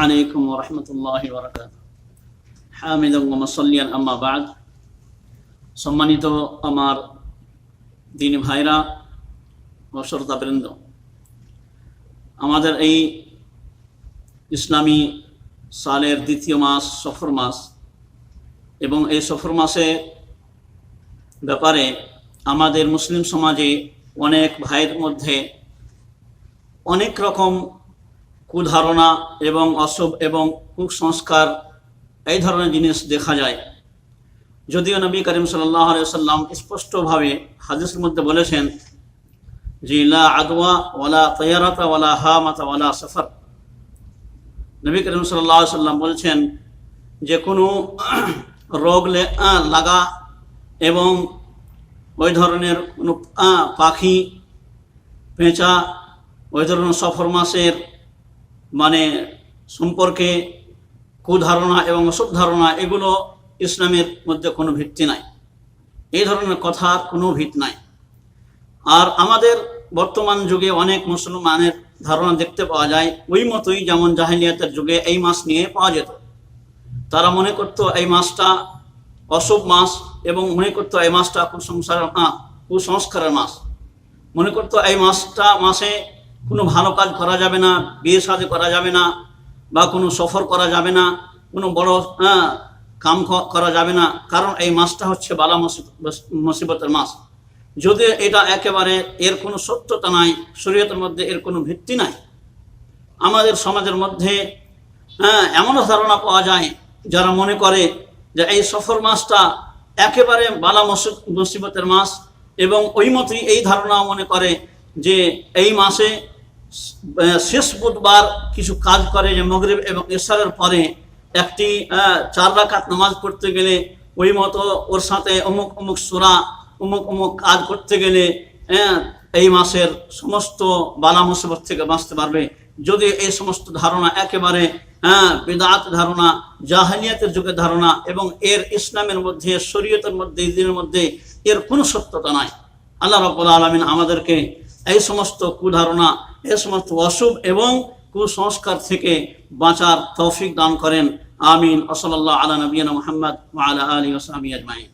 عليكم ورحمة الله وبركاته حامدا ومصليا أما بعد সম্মানিত আমার দিনী ভাইরা ও শ্রোতাবৃন্দ আমাদের এই ইসলামী সালের দ্বিতীয় মাস সফর মাস এবং এই সফর মাসে ব্যাপারে আমাদের মুসলিম সমাজে অনেক ভাইয়ের মধ্যে অনেক রকম কুধারণা এবং অশুভ এবং কুসংস্কার এই ধরনের জিনিস দেখা যায়। যদিও নবী করিম সাল্লাহ সাল্লাম স্পষ্টভাবে হাদিসের মধ্যে বলেছেন যে, লা আদওয়া ওয়ালা ওয়ালা হা মাতা ওয়ালা সফর। নবী করিম সাল্লাহ সাল্লাম বলছেন যে, কোনো রোগ লাগা এবং ওই ধরনের কোনো পাখি, পেঁচা, ওই ধরনের সফর মাসের মানে সম্পর্কে কুধারণা এবং অসুখ ধারণা এগুলো ইসলামের মধ্যে কোনো ভিত্তি নাই। এই ধরনের কথার কোনো ভিত নাই। আর আমাদের বর্তমান যুগে অনেক মুসলমানের ধারণা দেখতে পাওয়া যায় ওই মতোই যেমন জাহিলিয়াতের যুগে এই মাস নিয়ে পাওয়া যেত। তারা মনে করতো এই মাসটা অশুভ মাস এবং মনে করতো এই মাসটা কুসংস্কার আহ, কুসংস্কারের মাস মনে করতো এই মাসটা মাসে কোনো ভালো কাজ করা যাবে না বিয়ে সাজে করা যাবে না বা কোনো সফর করা যাবে না কোনো বড় হ্যাঁ, কাম করা যাবে না। কারণ এই মাসটা হচ্ছে বালা মুসি- মুসিবতের মাস। যদি এটা একেবারে এর কোনো সত্যতা নাই শরীয়তের মধ্যে এর কোনো ভিত্তি নাই আমাদের সমাজের মধ্যে হ্যাঁ এমনও ধারণা পাওয়া যায় যারা মনে করে যে এই সফর মাসটা একেবারে বালা মুসি- মুসিবতের মাস এবং ওই মতই এই ধারণা মনে করে যে এই মাসে শেষ বুধবার কিছু কাজ করে যে মগরিব এবং ইশারের পরে একটি চার রাকাত নামাজ পড়তে গেলে ওই মতো ওর সাথে অমুক অমুক সুরা অমুক অমুক কাজ করতে গেলে হ্যাঁ, এই মাসের সমস্ত বালা মুসিবত থেকে বাঁচতে পারবে। যদি এই সমস্ত ধারণা একেবারে হ্যাঁ বেদাত ধারণা জাহানিয়াতের যুগের ধারণা এবং এর ইসলামের মধ্যে শরীয়তের মধ্যে দিনের মধ্যে এর কোনো সত্যতা নাই। আল্লাহ রব্বুল আলমিন আমাদেরকে এই সমস্ত কুধারণা এই সমস্ত অশুভ এবং কুসংস্কার থেকে বাঁচার তৌফিক দান করেন। আমিন। ওসলাল্লাহ আলা নবীন মোহাম্মদ আলা আলী ওসামি আজমাইন।